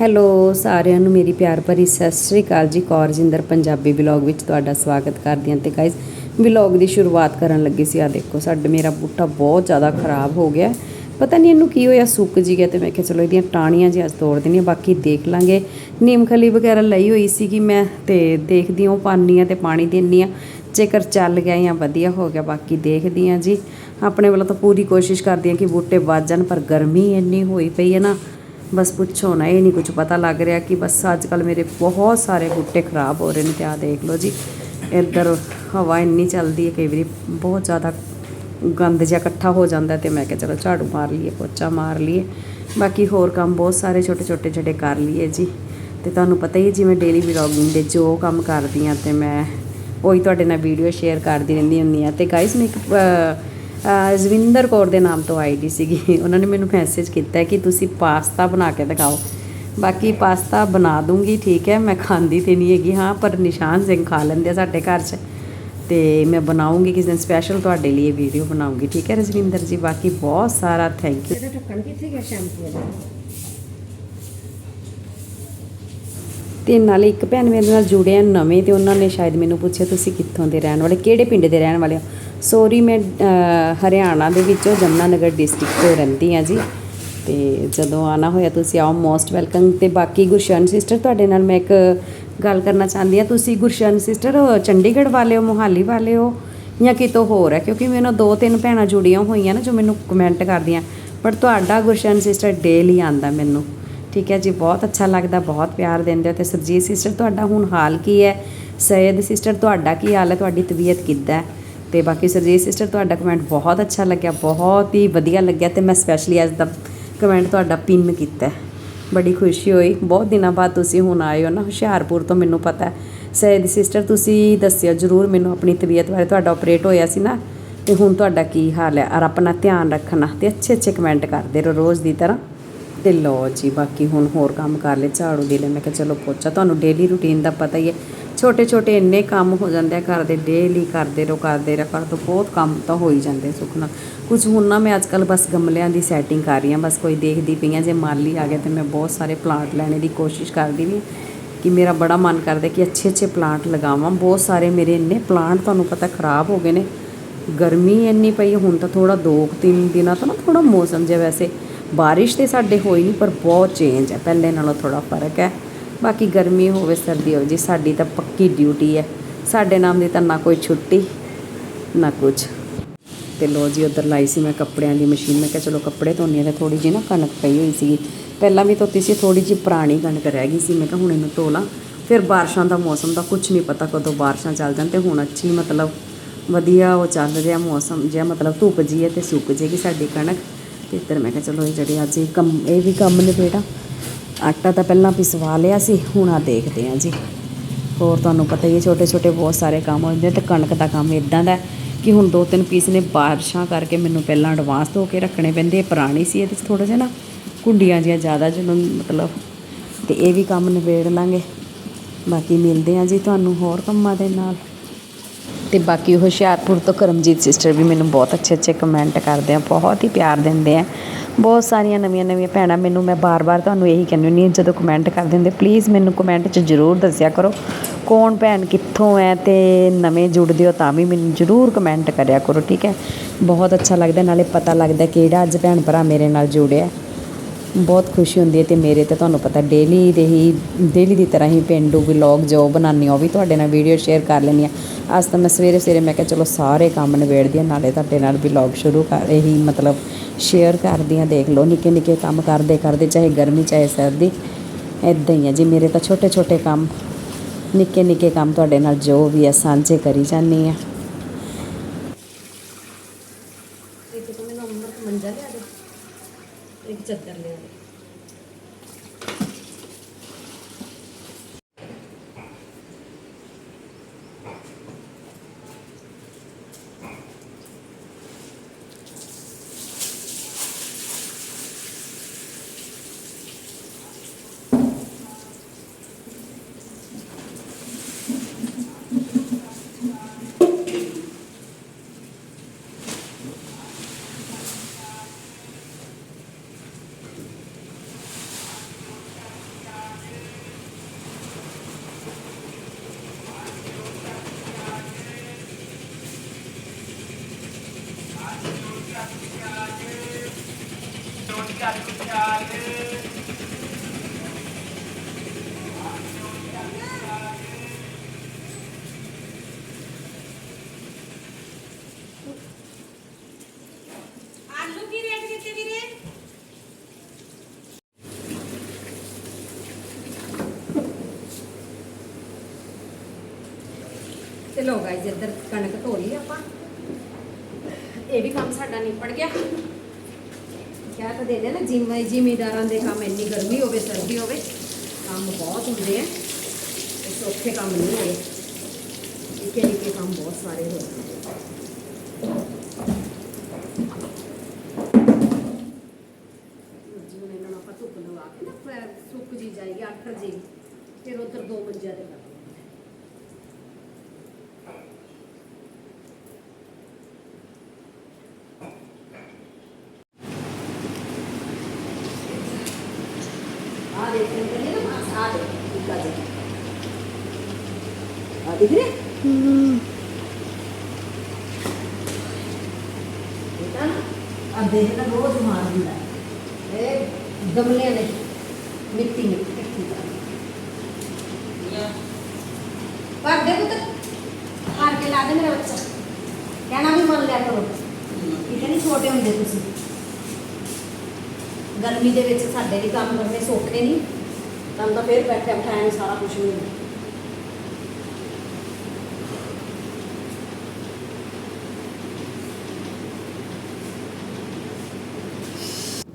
Hello, ਸਾਰਿਆਂ ਨੂੰ ਮੇਰੀ ਪਿਆਰ ਭਰੀ ਸਤਿ ਸ੍ਰੀ ਅਕਾਲ ਜੀ ਕੌਰਜਿੰਦਰ ਪੰਜਾਬੀ ਵਲੌਗ ਵਿੱਚ ਤੁਹਾਡਾ ਸਵਾਗਤ ਕਰਦੀ ਹਾਂ ਤੇ ਗਾਇਸ ਵਲੌਗ ਦੀ ਸ਼ੁਰੂਆਤ ਕਰਨ ਲੱਗੀ ਸੀ। ਆ ਦੇਖੋ, ਸਾਡੇ ਮੇਰਾ ਬੂਟਾ ਬਹੁਤ ਜ਼ਿਆਦਾ ਖਰਾਬ ਹੋ ਗਿਆ। ਪਤਾ ਨਹੀਂ ਇਹਨੂੰ ਕੀ ਹੋਇਆ, ਸੁੱਕ ਜੀ ਗਿਆ ਤੇ ਮੈਂ ਕਿਹਾ ਚਲੋ ਇਹਦੀਆਂ ਟਾਹਣੀਆਂ ਜੀ ਅੱਜ ਤੋੜ ਦਿੰਦੀ ਹਾਂ, ਬਾਕੀ ਦੇਖ ਲਾਂਗੇ। ਨੀਮਖਲੀ ਵਗੈਰਾ ਲਈ ਹੋਈ ਸੀਗੀ ਮੈਂ ਤੇ ਦੇਖਦੀ ਹਾਂ ਪਾਨੀ ਆ ਤੇ ਪਾਣੀ ਦਿੰਦੀ ਹਾਂ। ਜੇਕਰ ਚੱਲ ਗਿਆ ਜਾਂ ਵਧੀਆ ਹੋ ਗਿਆ, ਬਾਕੀ ਦੇਖਦੀ ਹਾਂ ਜੀ। ਆਪਣੇ ਵੱਲੋਂ ਤਾਂ ਪੂਰੀ ਕੋਸ਼ਿਸ਼ ਕਰਦੀ ਹਾਂ ਕਿ ਬੂਟੇ ਵੱਧ ਜਾਣ, ਪਰ ਗਰਮੀ ਇੰਨੀ ਹੋਈ ਪਈ ਹੈ ਨਾ। ਬਸ ਪੁੱਛੋ ਨਾ, ਇਹ ਨਹੀਂ ਕੁਝ ਪਤਾ ਲੱਗ ਰਿਹਾ ਕਿ ਬਸ ਅੱਜ ਕੱਲ ਮੇਰੇ ਬਹੁਤ ਸਾਰੇ ਬੂਟੇ ਖਰਾਬ ਹੋ ਰਹੇ ਨੇ ਤੇ ਆ ਦੇਖ ਲਓ ਜੀ, ਇੱਧਰ ਹਵਾ ਇੰਨੀ ਚੱਲਦੀ ਹੈ, ਕਈ ਵਾਰੀ ਬਹੁਤ ਜ਼ਿਆਦਾ ਗੰਦ ਜਿਹਾ ਇਕੱਠਾ ਹੋ ਜਾਂਦਾ ਤੇ ਮੈਂ ਕਿਹਾ ਚਲੋ ਝਾੜੂ ਮਾਰ ਲਈਏ, ਪੋਚਾ ਮਾਰ ਲਈਏ, ਬਾਕੀ ਹੋਰ ਕੰਮ ਬਹੁਤ ਸਾਰੇ ਛੋਟੇ ਛੋਟੇ ਜਿਹੜੇ ਕਰ ਲਈਏ ਜੀ। ਤੇ ਤੁਹਾਨੂੰ ਪਤਾ ਹੀ ਹੈ ਜਿਵੇਂ ਡੇਲੀ ਵਲੌਗਿੰਗ ਦੇ ਜੋ ਕੰਮ ਕਰਦੀ ਆ ਤੇ ਮੈਂ ਉਹੀ ਤੁਹਾਡੇ ਨਾਲ ਵੀਡੀਓ ਸ਼ੇਅਰ ਕਰਦੀ ਰਹਿੰਦੀ ਹੁੰਦੀ ਆ ਤੇ ਗਾਇਸ ਮੈਂ ਇੱਕ ਜ਼ਵਿੰਦਰ ਕੌਰ ਦੇ ਨਾਮ ਤੋਂ ਆਈਡੀ ਸੀਗੀ। ਉਹਨਾਂ ਨੇ ਮੈਨੂੰ ਮੈਸੇਜ ਕੀਤਾ ਕਿ ਤੁਸੀਂ ਪਾਸਤਾ ਬਣਾ ਕੇ ਦਿਖਾਓ। ਬਾਕੀ ਪਾਸਤਾ ਬਣਾ ਦੂੰਗੀ ਠੀਕ ਹੈ ਮੈਂ ਖਾਂਦੀ ਤੇ ਨਹੀਂ ਹੈਗੀ ਹਾਂ ਪਰ ਨਿਸ਼ਾਨ ਸਿੰਘ ਖਾ ਲੈਂਦੇ ਆ ਸਾਡੇ ਘਰ 'ਚ। ਤੇ ਮੈਂ ਬਣਾਉਂਗੀ ਕਿਸ ਦਿਨ ਸਪੈਸ਼ਲ ਤੁਹਾਡੇ ਲਈ ਵੀਡੀਓ ਬਣਾਉਂਗੀ ਠੀਕ ਹੈ ਰਜਵਿੰਦਰ ਜੀ? ਬਾਕੀ ਬਹੁਤ ਸਾਰਾ ਥੈਂਕ ਯੂ ਤੇ ਨਾਲੇ ਇੱਕ ਭੈਣ ਮੇਰੇ ਨਾਲ ਜੁੜੇ ਆ ਨਵੇਂ ਤੇ ਉਹਨਾਂ ਨੇ ਸ਼ਾਇਦ ਮੈਨੂੰ ਪੁੱਛਿਆ ਤੁਸੀਂ ਕਿੱਥੋਂ ਦੇ ਰਹਿਣ ਵਾਲੇ ਕਿਹੜੇ ਪਿੰਡ ਦੇ ਰਹਿਣ ਵਾਲੇ ਹੋ? ਸੋਰੀ, ਮੈਂ ਹਰਿਆਣਾ ਦੇ ਵਿੱਚੋਂ ਜਮਨਾਨਗਰ ਡਿਸਟ੍ਰਿਕਟ ਤੋਂ ਰਹਿੰਦੀ ਆ ਜੀ। ਤੇ ਜਦੋਂ ਆਣਾ ਹੋਇਆ ਤੁਸੀਂ ਆਓ ਮੋਸਟ ਵੈਲਕਮ ਤੇ ਬਾਕੀ ਗੁਰਸ਼ਨ ਸਿਸਟਰ ਤੁਹਾਡੇ ਨਾਲ ਮੈਂ ਇੱਕ ਗੱਲ ਕਰਨਾ ਚਾਹੁੰਦੀ ਆ ਤੁਸੀਂ ਗੁਰਸ਼ਨ ਸਿਸਟਰ ਚੰਡੀਗੜ੍ਹ ਵਾਲੇ ਹੋ, ਮੋਹਾਲੀ ਵਾਲੇ ਹੋ, ਜਾਂ ਕਿਤੋਂ ਹੋਰ ਹੈ? ਕਿਉਂਕਿ ਮੈਨੂੰ ਦੋ ਤਿੰਨ ਭੈਣਾਂ ਜੁੜੀਆਂ ਹੋਈਆਂ ਨਾ ਜੋ ਮੈਨੂੰ ਕਮੈਂਟ ਕਰਦੀਆਂ। ਪਰ ਤੁਹਾਡਾ ਗੁਰਸ਼ਨ ਸਿਸਟਰ ਡੇਲੀ ਆਂਦਾ ਮੈਨੂੰ। ਠੀਕ ਹੈ ਜੀ, ਬਹੁਤ ਅੱਛਾ ਲੱਗਦਾ, ਬਹੁਤ ਪਿਆਰ ਦਿੰਦੇ ਹੋ। ਤੇ ਸਰਜੀਤ ਸਿਸਟਰ ਤੁਹਾਡਾ ਹੁਣ ਹਾਲ ਕੀ ਹੈ? ਸੈਦ ਸਿਸਟਰ ਤੁਹਾਡਾ ਕੀ ਹਾਲ ਹੈ? ਤੁਹਾਡੀ ਤਬੀਅਤ ਕਿੱਦਾਂ ਹੈ? ਤੇ ਬਾਕੀ ਸਰਜੀਤ ਸਿਸਟਰ ਤੁਹਾਡਾ ਕਮੈਂਟ ਬਹੁਤ ਅੱਛਾ ਲੱਗਿਆ, ਬਹੁਤ ਹੀ ਵਧੀਆ ਲੱਗਿਆ ਤੇ ਮੈਂ ਸਪੈਸ਼ਲੀ ਅੱਜ ਦਾ ਕਮੈਂਟ ਤੁਹਾਡਾ ਪਿੰਨ ਕੀਤਾ। ਬੜੀ ਖੁਸ਼ੀ ਹੋਈ। ਬਹੁਤ ਦਿਨਾਂ ਬਾਅਦ ਤੁਸੀਂ ਹੁਣ ਆਏ ਹੋ ਨਾ, ਹੁਸ਼ਿਆਰਪੁਰ ਤੋਂ ਮੈਨੂੰ ਪਤਾ ਹੈ। ਸੈਦ ਸਿਸਟਰ ਤੁਸੀਂ ਦੱਸਿਓ ਜਰੂਰ ਮੈਨੂੰ ਆਪਣੀ ਤਬੀਅਤ ਬਾਰੇ, ਤੁਹਾਡਾ ਆਪਰੇਟ ਹੋਇਆ ਸੀ ਨਾ, ਤੇ ਹੁਣ ਤੁਹਾਡਾ ਕੀ ਹਾਲ ਹੈ? ਔਰ ਆਪਣਾ ਧਿਆਨ ਰੱਖਣਾ ਤੇ ਅੱਛੇ ਅੱਛੇ ਕਮੈਂਟ ਕਰਦੇ ਰਹੋ ਰੋਜ਼ ਦੀ ਤਰ੍ਹਾਂ। ਤੇ ਲਓ ਜੀ, ਬਾਕੀ ਹੁਣ ਹੋਰ ਕੰਮ ਕਰ ਲਏ, ਝਾੜੂ ਦੇ ਲੈ ਮੈਂ ਕਿਹਾ ਚਲੋ ਪੋਚਾ ਤੁਹਾਨੂੰ ਡੇਲੀ ਰੂਟੀਨ ਦਾ ਪਤਾ ਹੀ ਹੈ। ਛੋਟੇ ਛੋਟੇ ਇੰਨੇ ਕੰਮ ਹੋ ਜਾਂਦੇ ਆ, ਘਰ ਦੇ ਡੇਲੀ ਕਰਦੇ ਰਹੋ ਕਰਦੇ ਰਹੋ ਕਰ ਤੋਂ ਬਹੁਤ ਕੰਮ ਤਾਂ ਹੋ ਹੀ ਜਾਂਦੇ ਸੁੱਖ ਨਾਲ। ਕੁਝ ਹੁਣ ਨਾ ਮੈਂ ਅੱਜ ਕੱਲ ਬਸ ਗਮਲਿਆਂ ਦੀ ਸੈਟਿੰਗ ਕਰ ਰਹੀ ਹਾਂ, ਬਸ ਕੋਈ ਦੇਖਦੀ ਪਈ ਹਾਂ, ਜੇ ਮਾਲੀ ਆ ਗਿਆ ਤੇ ਮੈਂ ਬਹੁਤ ਸਾਰੇ ਪਲਾਂਟ ਲੈਣੇ ਦੀ ਕੋਸ਼ਿਸ਼ ਕਰਦੀ ਵੀ ਕਿ ਮੇਰਾ ਬੜਾ ਮਨ ਕਰਦਾ ਕਿ ਅੱਛੇ ਅੱਛੇ ਪਲਾਂਟ ਲਗਾਵਾਂ। ਬਹੁਤ ਸਾਰੇ ਮੇਰੇ ਇੰਨੇ ਪਲਾਂਟ ਤੁਹਾਨੂੰ ਪਤਾ ਖਰਾਬ ਹੋ ਗਏ ਨੇ। ਗਰਮੀ ਇੰਨੀ ਪਈ ਹੁਣ ਤਾਂ ਥੋੜਾ ਦੋ ਕੁ ਤਿੰਨ ਦਿਨਾਂ ਤੋਂ ਨਾ ਥੋੜਾ ਮੌਸਮ ਜਿਹਾ ਵੈਸੇ ਬਾਰਿਸ਼ ਤੇ ਸਾਡੇ ਹੋਈ ਨਹੀਂ ਪਰ ਬਹੁਤ ਚੇਂਜ ਹੈ ਪਹਿਲੇ ਨਾਲੋਂ ਥੋੜਾ ਫ਼ਰਕ ਹੈ। ਬਾਕੀ ਗਰਮੀ ਹੋਵੇ ਸਰਦੀ ਹੋਵੇ, ਜੀ ਸਾਡੀ ਤਾਂ ਪੱਕੀ ਡਿਊਟੀ ਹੈ। ਸਾਡੇ ਨਾਮ ਦੀ ਤਾਂ ਨਾ ਕੋਈ ਛੁੱਟੀ, ਨਾ ਕੁਝ ਤੇ ਲੋ ਜੀ, ਉਧਰ ਲਾਈ ਸੀ ਮੈਂ ਕੱਪੜਿਆਂ ਦੀ ਮਸ਼ੀਨ ਮੈਂ ਕਿਹਾ ਚਲੋ ਕੱਪੜੇ ਧੋਣੀ ਆ ਤੇ ਥੋੜੀ ਜਿਹੀ ਨਾ ਕਣਕ ਪਈ ਹੋਈ ਸੀਗੀ। ਪਹਿਲਾਂ ਵੀ ਧੋਤੀ ਸੀ ਥੋੜੀ ਜਿਹੀ ਪੁਰਾਣੀ ਕਣਕ ਰਹਿ ਗਈ ਸੀ। ਮੈਂ ਕਿਹਾ ਹੁਣ ਇਹਨੂੰ ਧੋ ਲਾਂ। ਫਿਰ ਬਾਰਿਸ਼ਾਂ ਦਾ ਮੌਸਮ ਦਾ ਕੁਝ ਨਹੀਂ ਪਤਾ ਕਦੋਂ ਬਾਰਿਸ਼ਾਂ ਚੱਲ ਜਾਣ ਤੇ ਹੁਣ ਅੱਛੀ ਮਤਲਬ ਵਧੀਆ ਉਹ ਚੱਲ ਰਿਹਾ ਮੌਸਮ, ਜਿਹਾ ਮਤਲਬ ਧੁੱਪ ਜੀ ਹੈ ਤੇ ਸੁੱਕ ਜੇਗੀ ਸਾਡੀ ਕਣਕ। ਤੇ ਇੱਧਰ ਮੈਂ ਕਿਹਾ ਚਲੋ ਇਹ ਜਿਹੜੇ ਅੱਜ ਇਹ ਕੰਮ, ਇਹ ਵੀ ਕੰਮ ਨੇ ਬੇਟਾ। ਆਟਾ ਤਾਂ ਪਹਿਲਾਂ ਪਿਸਵਾ ਲਿਆ ਸੀ, ਹੁਣ ਆ ਦੇਖਦੇ ਹਾਂ ਜੀ। ਹੋਰ ਤੁਹਾਨੂੰ ਪਤਾ ਹੀ ਹੈ ਛੋਟੇ ਛੋਟੇ ਬਹੁਤ ਸਾਰੇ ਕੰਮ ਹੋ ਜਾਂਦੇ ਤੇ ਕਣਕ ਦਾ ਕੰਮ ਇਦਾਂ ਦਾ ਕਿ ਹੁਣ ਦੋ ਤਿੰਨ ਪੀਸ ਨੇ ਬਾਰਿਸ਼ਾਂ ਕਰਕੇ ਮੈਨੂੰ ਪਹਿਲਾਂ ਐਡਵਾਂਸ ਧੋ ਕੇ ਰੱਖਣੇ ਪੈਂਦੇ ਪੁਰਾਣੀ ਸੀ ਇਹਦੇ 'ਚ ਥੋੜਾ ਜਿਹਾ ਨਾ, ਕੁੰਡੀਆਂ ਜਿਹੀਆਂ ਜ਼ਿਆਦਾ ਜਿਹਨੂੰ ਮਤਲਬ ਤੇ ਇਹ ਵੀ ਕੰਮ ਨਿਬੇੜ ਲਾਂਗੇ। ਬਾਕੀ ਮਿਲਦੇ ਹਾਂ ਜੀ ਤੁਹਾਨੂੰ ਹੋਰ ਕੰਮਾਂ ਦੇ ਨਾਲ। ਤੇ ਬਾਕੀ ਹੁਸ਼ਿਆਰਪੁਰ ਤੋਂ ਕਰਮਜੀਤ ਸਿਸਟਰ ਵੀ ਮੈਨੂੰ ਬਹੁਤ ਅੱਛੇ ਅੱਛੇ ਕਮੈਂਟ ਕਰਦੇ ਆ, ਬਹੁਤ ਹੀ ਪਿਆਰ ਦਿੰਦੇ ਆ। ਬਹੁਤ ਸਾਰੀਆਂ ਨਵੀਆਂ ਨਵੀਆਂ ਭੈਣਾਂ ਮੈਨੂੰ ਮੈਂ ਬਾਰ-ਬਾਰ ਤੁਹਾਨੂੰ ਇਹੀ ਕਹਿੰਦੀ ਹੁੰਦੀ ਹਾਂ, ਜਦੋਂ ਕਮੈਂਟ ਕਰਦੇ ਹੁੰਦੇ ਪਲੀਜ਼ ਮੈਨੂੰ ਕਮੈਂਟ 'ਚ ਜ਼ਰੂਰ ਦੱਸਿਆ ਕਰੋ। ਕੌਣ ਭੈਣ ਕਿੱਥੋਂ ਹੈ ਤੇ ਨਵੇਂ ਜੁੜਦੇ ਹੋ ਤਾਂ ਵੀ ਮੈਨੂੰ ਜ਼ਰੂਰ ਕਮੈਂਟ ਕਰਿਆ ਕਰੋ, ਠੀਕ ਹੈ? ਬਹੁਤ ਅੱਛਾ ਲੱਗਦਾ, ਨਾਲੇ ਪਤਾ ਲੱਗਦਾ ਕਿਹੜਾ ਅੱਜ ਭੈਣ ਭਰਾ ਮੇਰੇ ਨਾਲ ਜੁੜਿਆ। ਬਹੁਤ ਖੁਸ਼ੀ ਹੁੰਦੀ ਹੈ ਤੇ ਮੇਰੇ ਤੇ ਤੁਹਾਨੂੰ ਪਤਾ ਡੇਲੀ ਦੇ ਹੀ ਡੇਲੀ ਦੀ ਤਰ੍ਹਾਂ ਹੀ ਪਿੰਡੂ ਵਲੌਗ ਜੋ ਬਣਾਉਂਦੀ ਹਾਂ, ਉਹ ਵੀ ਤੁਹਾਡੇ ਨਾਲ ਵੀਡੀਓ ਸ਼ੇਅਰ ਕਰ ਲੈਂਦੀ ਹਾਂ। ਅੱਜ ਤਾਂ ਮੈਂ ਸਵੇਰੇ ਸਵੇਰੇ ਮੈਂ ਕਿਹਾ, ਚਲੋ ਸਾਰੇ ਕੰਮ ਨਿਬੇੜਦੀ ਹਾਂ, ਨਾਲੇ ਤੁਹਾਡੇ ਨਾਲ ਵਲੌਗ ਸ਼ੁਰੂ ਕਰ ਇਹੀ ਮਤਲਬ ਸ਼ੇਅਰ ਕਰਦੀ ਹਾਂ। ਦੇਖ ਲਓ, ਨਿੱਕੇ ਨਿੱਕੇ ਕੰਮ ਕਰਦੇ ਕਰਦੇ, ਚਾਹੇ ਗਰਮੀ, ਚਾਹੇ ਸਰਦੀ ਇਦਾਂ ਹੀ ਹੈ ਜੀ। ਮੇਰੇ ਤਾਂ ਛੋਟੇ ਛੋਟੇ ਕੰਮ, ਨਿੱਕੇ ਨਿੱਕੇ ਕੰਮ ਤੁਹਾਡੇ ਨਾਲ ਜੋ ਵੀ ਹੈ, ਸਾਂਝੇ ਕਰੀ ਜਾਂਦੀ ਹਾਂ। ਲੋ ਗਾਇਸ ਇੱਧਰ ਕਣਕ ਧੋ ਲਈ ਆਪਾਂ। ਇਹ ਵੀ ਕੰਮ ਸਾਡਾ ਨਿਪਟ ਗਿਆ। ਕਿਆ ਤਾਂ ਦੇ ਨਾ ਜਿੰਮੇ ਜ਼ਿਮੀਦਾਰਾਂ ਦੇ ਕੰਮ ਇੰਨੀ ਗਰਮੀ ਹੋਵੇ, ਸਰਦੀ ਹੋਵੇ, ਕੰਮ ਬਹੁਤ ਹੁੰਦੇ ਆ। ਸੌਖੇ ਕੰਮ ਨਹੀਂ ਹੋਏ। ਨਿੱਕੇ ਨਿੱਕੇ ਕੰਮ ਬਹੁਤ ਸਾਰੇ ਹੋ ਜਿਵੇਂ ਇਹਨਾਂ ਨੂੰ ਆਪਾਂ ਧੁੱਪ ਲਵਾ ਕੇ ਨਾ ਸੁੱਕ ਜੀ ਜਾਏਗੀ ਅੱਠ ਜੀ ਫਿਰ ਉਧਰ ਦੋ ਮੰਜਿਆਂ ਤੇ ਕਰ ਦਿੰਦੇ ਆ। ਆ ਦੇਖ ਰਹੇ ਨੇ ਨਾ ਮਾਸ ਆ ਦੇ ਇੱਕਾ ਦੇ ਆ ਦਿਖ ਰਿਹਾ? ਬੇਟਾ, ਆ ਦੇਖ ਨਾ ਰੋਜ਼ ਮਾਰ ਦਿੰਦਾ ਹੈ। ਇਹ ਗਮਲੇ ਨੇ ਮਿੱਟੀ ਮਿੱਟੀ ਇਕੱਠੀ ਕਰ ਪਰ ਦੇ ਪੁੱਤ। ਹਾਰ ਕੇ ਲਾ ਦੇ ਮੇਰਾ ਬੱਚਾ। ਕਹਿਣਾ ਵੀ ਮੰਨ ਲਿਆ ਕਰੋ। ਇਹ ਨਹੀਂ ਛੋਟੇ ਹੁੰਦੇ ਤੁਸੀਂ। ਗਰਮੀ ਦੇ ਵਿੱਚ ਸਾਡੇ ਵੀ ਕੰਮ ਕਰਨੇ ਸੌਖੇ ਨਹੀਂ। ਤੁਹਾਨੂੰ ਤਾਂ ਫਿਰ ਬੈਠੇ ਬਿਠਾਇਆ ਸਾਰਾ ਕੁਝ ਮਿਲਦਾ।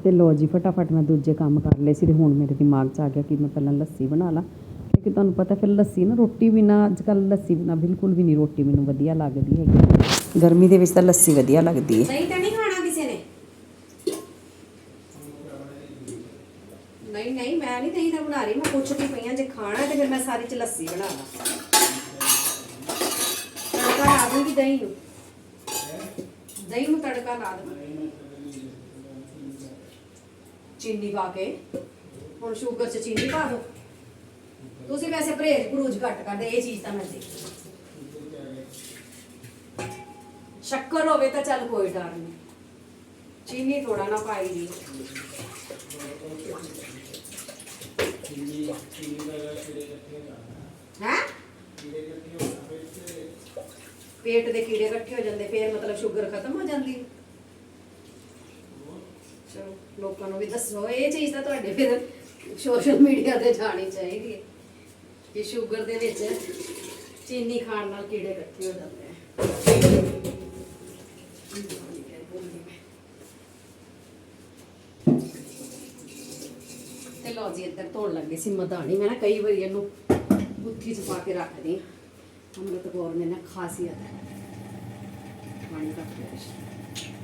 ਤੇ ਲੋ ਜੀ, ਫਟਾਫਟ ਮੈਂ ਦੂਜੇ ਕੰਮ ਕਰ ਲਏ ਸੀ ਤੇ ਹੁਣ ਮੇਰੇ ਦਿਮਾਗ 'ਚ ਆ ਗਿਆ ਕਿ ਮੈਂ ਪਹਿਲਾਂ ਲੱਸੀ ਬਣਾ ਲਾਂ। ਕਿਉਂਕਿ ਤੁਹਾਨੂੰ ਪਤਾ ਫਿਰ ਲੱਸੀ ਨਾ, ਰੋਟੀ ਬਿਨਾ ਅੱਜ ਕੱਲ ਲੱਸੀ ਬਿਨਾ ਬਿਲਕੁਲ ਵੀ ਨਹੀਂ ਰੋਟੀ ਮੈਨੂੰ ਵਧੀਆ ਲੱਗਦੀ ਹੈਗੀ। ਗਰਮੀ ਦੇ ਵਿੱਚ ਤਾਂ ਲੱਸੀ ਵਧੀਆ ਲੱਗਦੀ ਹੈ ਨਹੀਂ ਤਾਂ ਨਹੀਂ ਖਾਣਾ ਕਿਸੇ ਨੇ? ਨਹੀਂ ਨਹੀਂ, ਮੈਂ ਨਹੀਂ ਦਹੀਂ ਦਾ ਬਣਾ ਰਹੀ, ਮੈਂ ਪੁੱਛਦੀ ਪਈ ਆ ਜੇ ਖਾਣਾ ਤੇ ਫਿਰ ਮੈਂ ਸਾਰੀ ਚ ਲੱਸੀ ਬਣਾ ਲਾਂ। ਤੜਕਾ ਲਾ ਦੂੰਗੀ ਦਹੀਂ ਨੂੰ। ਦਹੀਂ ਨੂੰ ਤੜਕਾ ਲਾ ਦੂੰਗੀ। ਚੀਨੀ ਪਾ ਕੇ। ਹੁਣ ਸ਼ੂਗਰ ਚ ਚੀਨੀ ਪਾ ਦਿਓ ਤੁਸੀਂ ਵੈਸੇ ਪਰਹੇਜ ਪਰੂਜ ਘੱਟ ਕਰਦੇ, ਇਹ ਚੀਜ਼ ਤਾਂ ਮੈਂ ਦੇਖੀ ਸ਼ੱਕਰ ਹੋਵੇ ਤਾਂ ਚੱਲ ਕੋਈ ਡਰ ਨਹੀਂ। ਚੀਨੀ ਥੋੜਾ ਨਾ ਪਾਈ ਦੀ। ਹੈ? ਪੇਟ ਦੇ ਕੀੜੇ ਇਕੱਠੇ ਹੋ ਜਾਂਦੇ, ਫੇਰ ਮਤਲਬ ਸ਼ੂਗਰ ਖਤਮ ਹੋ ਜਾਂਦੀ। ਹੈ। ਚਲੋ ਲੋਕਾਂ ਨੂੰ ਵੀ ਦੱਸੋ, ਇਹ ਚੀਜ਼ ਤਾਂ ਤੁਹਾਡੇ ਫਿਰ ਸੋਸ਼ਲ ਮੀਡੀਆ ਤੇ ਜਾਣੀ ਚਾਹੀਦੀ ਹੈ ਕਿ ਸ਼ੂਗਰ ਦੇ ਵਿੱਚ ਚੀਨੀ ਖਾਣ ਨਾਲ ਕੀੜੇ ਇਕੱਠੇ ਹੋ ਜਾਂਦੇ ਆ। ਤੇ ਲਓ ਜੀ, ਇੱਧਰ ਧੋਣ ਲੱਗੇ ਸੀ ਮਧਾਣੀ। ਮੈਂ ਨਾ ਕਈ ਵਾਰੀ ਇਹਨੂੰ ਗੁੱਥੀ ਚ ਪਾ ਕੇ ਰੱਖਦੀ ਹਾਂ। ਅੰਮ੍ਰਿਤ ਕੌਰ ਨੇ ਨਾ ਖਾਸੀਅਤ ਹੈ। ਪਾਣੀ ਕੱਟ ਲਿਆ।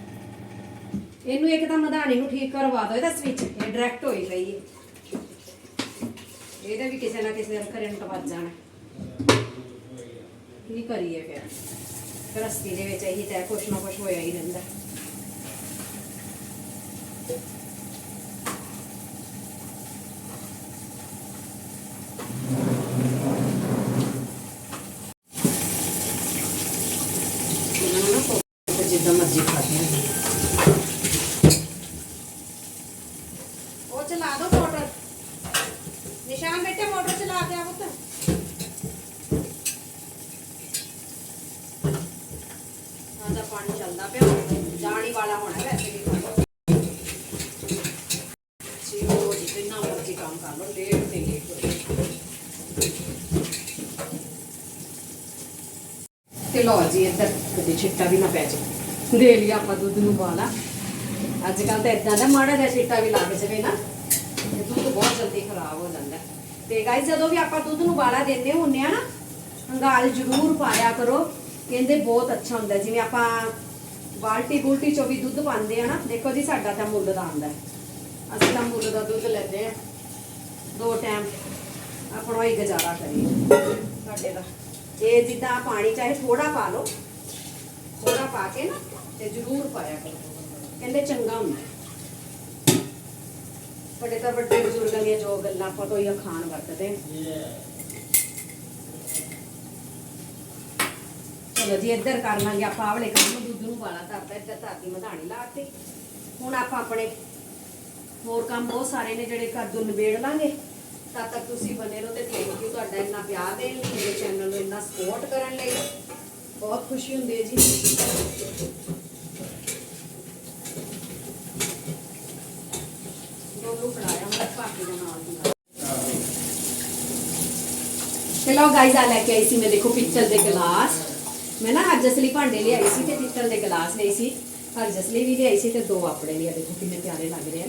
ਇਹਨੂੰ ਇੱਕ ਤਾਂ ਮਧਾਣੀ ਨੂੰ ਠੀਕ ਕਰਵਾ ਦਿਓ ਇਹਦਾ ਸਵਿਚ ਇਹ ਡਾਇਰੈਕਟ ਹੋਈ ਪਈ ਹੈ ਇਹਦਾ ਵੀ ਕਿਸੇ ਨਾ ਕਿਸੇ ਦਿਨ ਕਰੰਟ ਵੱਜ ਜਾਣਾ। ਕੀ ਕਰੀਏ ਫਿਰ? ਰਸਤੀ ਦੇ ਵਿੱਚ ਇਹੀ ਤਾਂ ਕੁਛ ਨਾ ਕੁਛ ਹੋਇਆ ਹੀ ਰਹਿੰਦਾ। ਜਿੱਦਾਂ ਮਰਜ਼ੀ ਖਾਦੇ ਉਹ ਚਲਾ ਦੋ ਮੋਟਰ ਨਿਸ਼ਾਨ ਬੇਟੇ ਮੋਟਰ ਚਲਾ ਕੇ ਆ ਪੁੱਤ ਆਦਾ ਪਾਣੀ ਚੱਲਦਾ ਪਿਆ ਜਾਣੀ ਵਾਲਾ ਹੋਣਾ ਵੈਸੇ ਵੀ ਪਾਣੀ ਜੀ ਉਹ ਜਿੰਨਾ ਮਰਜ਼ੀ ਕੰਮ ਕਰ ਲਓ ਲੇਟ ਤੇ ਲੇਟ ਹੋ ਤੇ ਲੋ ਜੀ, ਇੱਧਰ ਕਦੇ ਛਿੱਟਾ ਵੀ ਨਾ ਪੈ ਜਾਏ ਦੇ ਲਿਆ ਆਪਾਂ ਦੁੱਧ ਨੂੰ ਬਾਲਾ ਅੱਜ ਕੱਲ ਤਾਂ ਇਦਾਂ ਦਾ ਮਾੜਾ ਜਿਹਾ ਛਿੱਟਾ ਵੀ ਲੱਗ ਜਾਵੇ ਨਾ, ਤੇ ਦੁੱਧ ਬਹੁਤ ਜਲਦੀ ਖਰਾਬ ਹੋ ਜਾਂਦਾ। ਤੇ ਗਾਇਸ ਜਦੋਂ ਵੀ ਆਪਾਂ ਦੁੱਧ ਨੂੰ ਬਾਲਾ ਦਿੰਦੇ ਹੁੰਨੇ ਆ ਨਾ ਹੰਗਾਲ ਜ਼ਰੂਰ ਪਾਇਆ ਕਰੋ। ਕਹਿੰਦੇ ਬਹੁਤ ਅੱਛਾ ਹੁੰਦਾ। ਜਿਵੇਂ ਆਪਾਂ ਬਾਲਟੀ ਬੁਲਟੀ ਚੋਂ ਵੀ ਦੁੱਧ ਪਾਉਂਦੇ ਆ ਨਾ, ਦੇਖੋ ਜੀ, ਸਾਡਾ ਤਾਂ ਮੁੱਲ ਦਾ ਆਉਂਦਾ। ਅਸੀਂ ਤਾਂ ਮੁੱਲ ਦਾ ਦੁੱਧ ਲੈਂਦੇ ਆ। ਦੋ ਟਾਈਮ ਆਪਣਾ ਹੀ ਗੁਜ਼ਾਰਾ ਕਰੀਏ। ਸਾਡੇ ਦਾ। ਇਹ ਜਿੱਦਾਂ ਪਾਣੀ ਚਾਹੇ ਥੋੜਾ ਪਾ ਲਓ ਥੋੜਾ ਪਾ ਕੇ ਨਾ ਤੇ ਜ਼ਰੂਰ ਪਾਇਆ ਕਰੋ। ਕਹਿੰਦੇ ਚੰਗਾ ਹੁੰਦਾ। ਬੜੇ ਤਾਂ ਵੱਡੇ ਬਜ਼ੁਰਗਾਂ ਦੀਆਂ ਜੋ ਗੱਲਾਂ ਆਪਾਂ ਤੋਂ ਹੀ ਖਾਣ ਵਰਤਦੇ। ਚਲੋ ਜੀ ਇੱਧਰ ਕਰ ਲਾਂਗੇ ਆਪਾਂ ਆਹ ਵਾਲੇ ਕੰਮ ਨੂੰ ਦੁੱਧ ਨੂੰ ਵਾਲਾ ਧਰਦਾ ਇੱਧਰ ਧਰਤੀ ਮਧਾਣੀ ਲਾਤੀ। ਹੁਣ ਆਪਾਂ ਆਪਣੇ ਹੋਰ ਕੰਮ ਬਹੁਤ ਸਾਰੇ ਨੇ ਜਿਹੜੇ ਘਰ ਤੋਂ ਨਿਬੇੜ ਲਾਂਗੇ। ਤਦ ਤੱਕ ਤੁਸੀਂ ਬਨੇ ਰਹੋ ਤੇ ਥੈਂਕ ਯੂ ਤੁਹਾਡਾ ਇੰਨਾ ਪਿਆਰ ਦੇਣ ਲਈ, ਮੇਰੇ ਚੈਨਲ ਨੂੰ ਇੰਨਾ ਸਪੋਰਟ ਕਰਨ ਲਈ। ਬਹੁਤ ਖੁਸ਼ੀ ਹੁੰਦੀ ਹੈ ਜੀ। ਦੋਨੋਂ ਫੜਾਇਆ ਮੈਂ ਭਾਪੀ ਦਾ ਨਾਮ ਦਿੰਦਾ ਚਲੋ ਗਾਈਜ਼ ਆ ਲੈ ਕੇ ਆਈ ਸੀ ਮੈਂ, ਦੇਖੋ ਪਿੱਤਲ ਦੇ ਗਲਾਸ। ਮੈਂ ਨਾ ਅੱਜ ਅਸਲੀ ਭਾਂਡੇ ਲਿਆਈ ਸੀ ਤੇ ਪਿੱਤਲ ਦੇ ਗਲਾਸ ਲਈ ਸੀ। ਹਰਜਸ ਲਈ ਵੀ ਲਿਆਈ ਸੀ ਤੇ ਦੋ ਆਪਣੇ ਲਈ ਆ, ਦੇਖੋ ਕਿੰਨੇ ਪਿਆਰੇ ਲੱਗ ਰਹੇ ਆ।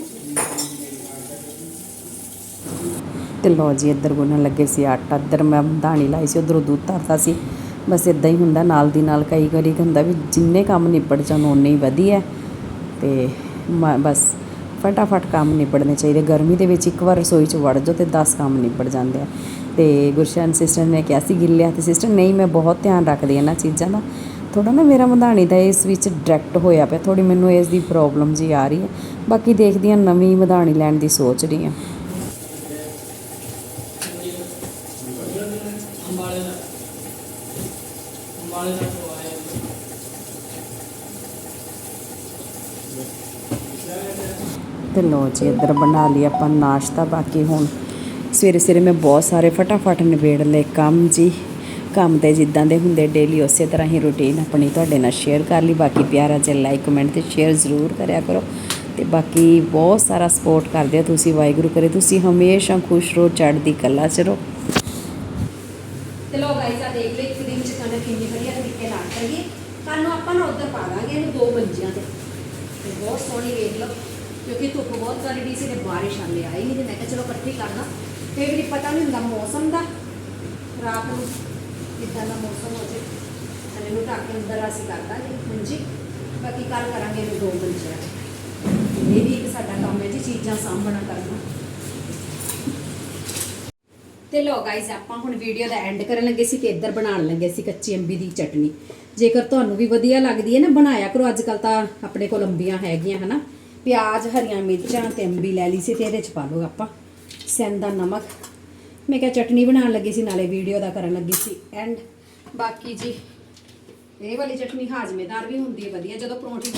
ਤੇ ਲੋ ਜੀ, ਇੱਧਰ ਗੁੰਨਣ ਲੱਗੇ ਸੀ ਆਟਾ। ਇੱਧਰ ਮੈਂ ਦਾਣੀ ਲਾਈ ਸੀ, ਉਧਰੋਂ ਦੁੱਧ ਧਰਦਾ ਸੀ। ਬਸ ਇਦਾਂ ਹੀ ਹੁੰਦਾ, ਨਾਲ ਦੀ ਨਾਲ ਕਈ ਵਾਰੀ ਕੀ ਹੁੰਦਾ ਵੀ ਜਿੰਨੇ ਕੰਮ ਨਿਬੜ ਜਾਣ ਉਨੇ ਹੀ ਵਧੀਆ। ਤੇ ਮ- ਬਸ ਫਟਾਫਟ ਕੰਮ ਨਿਬੜਨੇ ਚਾਹੀਦੇ। ਗਰਮੀ ਦੇ ਵਿੱਚ ਇੱਕ ਵਾਰ ਰਸੋਈ 'ਚ ਵੜ ਜਾਓ ਤੇ 10 ਕੰਮ ਨਿਪੜ ਜਾਂਦੇ ਆ। ਤੇ ਗੁਰਸ਼ਨ ਸਿਸਟਰ ਨੇ ਕਿਹਾ ਸੀ ਗਿੱਲਿਆ ਤੇ ਸਿਸਟਰ ਨਹੀਂ, ਮੈਂ ਬਹੁਤ ਧਿਆਨ ਰੱਖਦੀ ਹਾਂ ਇਹਨਾਂ ਚੀਜ਼ਾਂ ਦਾ। ਥੋੜਾ ਨਾ ਮੇਰਾ ਮਧਾਣੀ ਦਾ ਇਸ ਵਿੱਚ ਡਾਇਰੈਕਟ ਹੋਇਆ ਪਿਆ। ਥੋੜੀ ਮੈਨੂੰ ਇਸ ਦੀ ਪ੍ਰੋਬਲਮ ਜੀ ਆ ਰਹੀ ਹੈ। ਬਾਕੀ ਦੇਖਦੀ ਹਾਂ ਨਵੀਂ ਮਧਾਣੀ ਲੈਣ ਦੀ ਸੋਚ ਰਹੀ ਹਾਂ। ਅੰਬਾਲੇ ਤੇ ਲੋ ਜੀ, ਇੱਧਰ ਬਣਾ ਲਈ ਆਪਾਂ ਨਾਸ਼ਤਾ। ਬਾਕੀ ਹੁਣ ਸਵੇਰੇ ਸਵੇਰੇ ਮੈਂ ਬਹੁਤ ਸਾਰੇ ਫਟਾਫਟ ਨਿਬੇੜ ਲਏ ਕੰਮ ਜੀ। ਕੰਮ ਤੇ ਜਿੱਦਾਂ ਦੇ ਹੁੰਦੇ ਡੇਲੀ ਉਸੇ ਤਰ੍ਹਾਂ ਹੀ ਰੁਟੀਨ ਆਪਣੀ ਤੁਹਾਡੇ ਨਾਲ ਸ਼ੇਅਰ ਕਰ ਲਈ। ਬਾਕੀ ਪਿਆਰਾ ਜਿਹਾ ਲਾਈਕ ਕਮੈਂਟ ਤੇ ਸ਼ੇਅਰ ਜ਼ਰੂਰ ਕਰਿਆ ਕਰੋ। ਤੇ ਬਾਕੀ ਬਹੁਤ ਸਾਰਾ ਸਪੋਰਟ ਕਰਦੇ ਹੋ ਤੁਸੀਂ, ਵਾਹਿਗੁਰੂ ਕਰੇ। ਤੁਸੀਂ ਹਮੇਸ਼ਾ ਖੁਸ਼ ਰਹੋ, ਚੜ੍ਹਦੀ ਕਲਾ ਚ ਰਹੋ। ਤੇ ਲੋ ਆ ਦੇਖ ਲਓ, ਇੱਕ ਦਿਨ ਚ ਕਣਕ ਕਿੰਨੀ ਵਧੀਆ ਤਰੀਕੇ ਨਾਲ ਕਰੀਏ। ਕੱਲ ਨੂੰ ਆਪਾਂ ਨਾ ਉੱਧਰ ਪਾ ਦਾਂਗੇ ਇਹਨੂੰ ਦੋ ਮੰਜੀਆਂ ਤੇ। ਤੇ ਬਹੁਤ ਸੋਹਣੀ ਵੇਖ ਲਓ, ਕਿਉਂਕਿ ਧੁੱਪ ਬਹੁਤ ਸਾਰੀ ਦੀ ਸੀ ਤੇ ਬਾਰਿਸ਼ ਆਲੇ ਆਈ ਨਹੀਂ ਤੇ ਮੈਂ ਕਿਹਾ ਚਲੋ ਇਕੱਠੀ ਕਰਨਾ। ਕਈ ਵਾਰੀ ਪਤਾ ਨਹੀਂ ਹੁੰਦਾ ਮੌਸਮ ਦਾ, ਰਾਤ ਨੂੰ ਕਿੱਦਾਂ ਦਾ ਮੌਸਮ ਹੋ ਜੇ। ਤੇ ਇਹਨੂੰ ਢੱਕ ਕੇ ਅੰਦਰ ਅਸੀਂ ਕਰ ਦਾਂਗੇ ਮੰਜੀ ਬਾਕੀ ਕੱਲ ਕਰਾਂਗੇ ਇਹਨੂੰ ਦੋ ਮੰਜੀਆਂ ਇਹ ਵੀ ਇੱਕ ਸਾਡਾ ਕੰਮ ਹੈ ਜੀ, ਚੀਜ਼ਾਂ ਸਾਂਭਣਾ, ਕਰਨਾ। ਤੇ ਲੋ ਗਾਇਸ ਆਪਾਂ ਹੁਣ ਵੀਡੀਓ ਦਾ ਐਂਡ ਕਰਨ ਲੱਗੇ ਸੀ ਤੇ ਇੱਧਰ ਬਣਾਉਣ ਲੱਗੇ ਸੀ ਕੱਚੀ ਅੰਬੀ ਦੀ ਚਟਨੀ। ਜੇਕਰ ਤੁਹਾਨੂੰ ਵੀ ਵਧੀਆ ਲੱਗਦੀ ਹੈ ਨਾ, ਬਣਾਇਆ ਕਰੋ। ਅੱਜ ਕੱਲ ਤਾਂ ਆਪਣੇ ਕੋਲ ਅੰਬੀਆਂ ਹੈਗੀਆਂ, ਹਨਾ। ਪਿਆਜ਼, ਹਰੀਆਂ ਮਿਰਚਾਂ ਤੇ ਅੰਬੀ ਲੈ ਲਈ ਸੀ ਤੇ ਇਹਦੇ ਚ ਪਾ ਲਓ ਆਪਾਂ। ਸੈਂਦਾ ਨਮਕ। ਮੈਂ ਕਿਹਾ ਚਟਨੀ ਬਣਾਉਣ ਲੱਗੀ ਸੀ, ਨਾਲੇ ਵੀਡੀਓ ਦਾ ਕਰਨ ਲੱਗੀ ਸੀ। ਐਂਡ ਬਾਕੀ ਜੀ, ਇਹ ਵਾਲੀ ਚਟਨੀ ਹਾਜ਼ਮੇਦਾਰ ਵੀ ਹੁੰਦੀ ਹੈ, ਵਧੀਆ। ਜਦੋਂ ਪਰੌਂਠੀ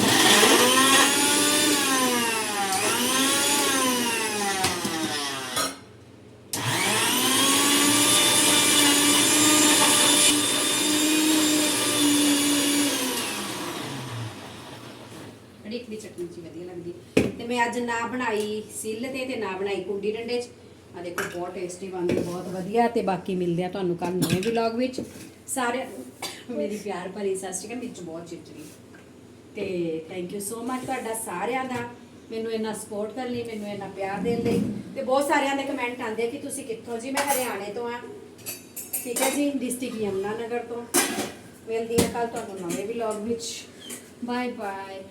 ਅੜੀਕ ਦੀ ਚਟਨੀ ਜੀ ਵਧੀਆ ਲੱਗਦੀ। ਤੇ ਮੈਂ ਅੱਜ ਨਾ ਬਣਾਈ ਸਿੱਲ ਤੇ ਤੇ ਨਾ ਬਣਾਈ ਕੁੰਡੀ ਡੰਡੇ 'ਚ। ਆ ਦੇਖੋ ਬਹੁਤ ਟੇਸਟੀ ਬਣਦੀ ਹੈ, ਬਹੁਤ ਵਧੀਆ ਤੇ ਬਾਕੀ ਮਿਲਦੇ ਆ ਤੁਹਾਨੂੰ ਕੱਲ ਨਵੇਂ ਵਲੌਗ ਵਿੱਚ। ਸਾਰੇ ਮੇਰੀ ਪਿਆਰ ਭਰੀ ਸਤਿ ਸ਼੍ਰੀ ਅਕਾਲ ਵਿੱਚ ਬਹੁਤ ਚਿਚਰੀ ਤੇ ਥੈਂਕ ਯੂ ਸੋ ਮਚ ਤੁਹਾਡਾ ਸਾਰਿਆਂ ਦਾ। ਮੈਨੂੰ ਇੰਨਾ ਸਪੋਰਟ ਕਰਨ ਲਈ ਮੈਨੂੰ ਇੰਨਾ ਪਿਆਰ ਦੇਣ ਲਈ। ਤੇ ਬਹੁਤ ਸਾਰਿਆਂ ਦੇ ਕਮੈਂਟ ਆਉਂਦੇ ਆ ਕਿ ਤੁਸੀਂ ਕਿੱਥੋਂ ਜੀ? ਮੈਂ ਹਰਿਆਣੇ ਤੋਂ ਆ। ਠੀਕ ਹੈ ਜੀ ਡਿਸਟ੍ਰਿਕਟ ਯਮੁਨਾ ਨਗਰ ਤੋਂ। ਮਿਲਦੀ ਹਾਂ ਕੱਲ ਤੁਹਾਨੂੰ ਨਵੇਂ ਵਲੌਗ ਵਿੱਚ। Bye bye